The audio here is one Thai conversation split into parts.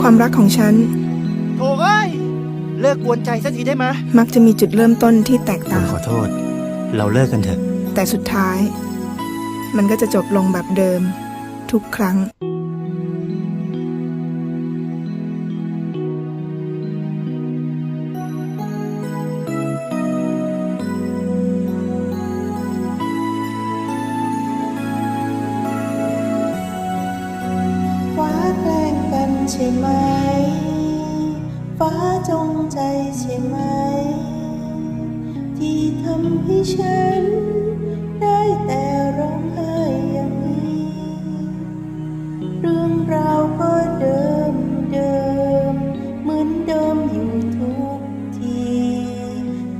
ความรักของฉันโธ่เอ้ย เลิกกวนใจสักทีได้ไหมมักจะมีจุดเริ่มต้นที่แตกต่าง ขอโทษ เราเลิกกันเถอะ แต่สุดท้าย มันก็จะจบลงแบบเดิม ทุกครั้ง ใช่ไหม ฟ้าจงใจใช่ไหม ที่ทำให้ฉัน ได้แต่ร้องไห้อย่างนี้ เรื่องราวก็เดิมเดิม เหมือนเดิมอยู่ทุกที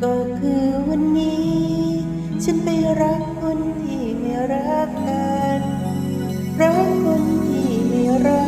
ก็คือวันนี้ ฉันไปรักคนที่ไม่รักกัน รักคนที่ไม่รัก